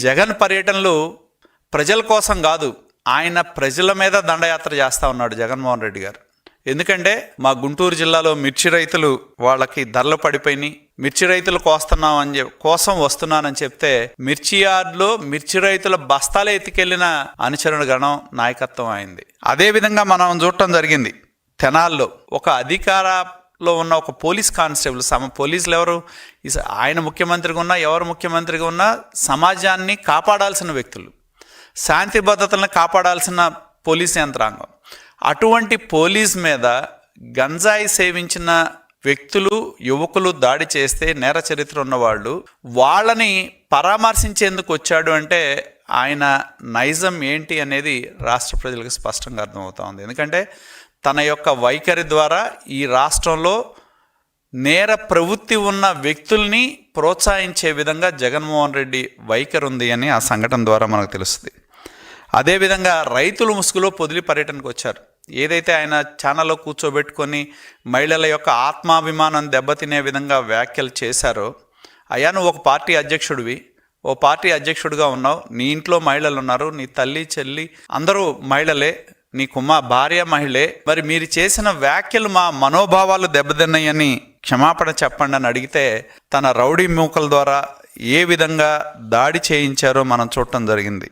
జగన్ పర్యటనలు ప్రజల కోసం కాదు ఆయన ప్రజల మీద దండయాత్ర చేస్తా ఉన్నాడు జగన్మోహన్ రెడ్డి గారు. ఎందుకంటే మా గుంటూరు జిల్లాలో మిర్చి రైతులు వాళ్ళకి ధరలు పడిపోయినాయి. మిర్చి రైతులు కోస్తున్నాం అని చెప్పి కోసం వస్తున్నానని చెప్తే మిర్చి యార్డ్లో మిర్చి రైతుల బస్తాలు ఎత్తుకెళ్ళిన అనుచరుణ గణం నాయకత్వం అయింది. అదే విధంగా మనం చూడటం జరిగింది. తెనాల్లో ఒక అధికార లో ఉన్న ఒక పోలీస్ కానిస్టేబుల్ సమ పోలీసులు ఎవరు ఆయన ముఖ్యమంత్రిగా ఉన్నా ఎవరు ముఖ్యమంత్రిగా ఉన్నా సమాజాన్ని కాపాడాల్సిన వ్యక్తులు. శాంతి భద్రతలను కాపాడాల్సిన పోలీస్ యంత్రాంగం. అటువంటి పోలీస్ మీద గంజాయి సేవించిన వ్యక్తులు యువకులు దాడి చేస్తే నేర చరిత్ర ఉన్నవాళ్ళు వాళ్ళని పరామర్శించేందుకు వచ్చాడు అంటే ఆయన నైజం ఏంటి అనేది రాష్ట్ర ప్రజలకు స్పష్టంగా అర్థమవుతా ఉంది. ఎందుకంటే తన యొక్క వైఖరి ద్వారా ఈ రాష్ట్రంలో నేర ప్రవృత్తి ఉన్న వ్యక్తుల్ని ప్రోత్సహించే విధంగా జగన్మోహన్ రెడ్డి వైఖరి ఉంది అని ఆ సంఘటన ద్వారా మనకు తెలుస్తుంది. అదేవిధంగా రైతులు ముసుగులో పొదిలి పర్యటనకు వచ్చారు. ఏదైతే ఆయన ఛానల్లో కూర్చోబెట్టుకొని మహిళల యొక్క ఆత్మాభిమానం దెబ్బతినే విధంగా వ్యాఖ్యలు చేశారో అయ్యా నువ్వు ఒక పార్టీ అధ్యక్షుడివి ఓ పార్టీ అధ్యక్షుడిగా ఉన్నావు నీ ఇంట్లో మహిళలు ఉన్నారు నీ తల్లి చెల్లి అందరూ మహిళలే నీ కుమ్మ భార్య మహిళే మరి మీరు చేసిన వ్యాఖ్యలు మా మనోభావాలు దెబ్బతిన్నాయని క్షమాపణ చెప్పండి అని అడిగితే తన రౌడీ మూకల ద్వారా ఏ విధంగా దాడి చేయించారో మనం చూడటం జరిగింది.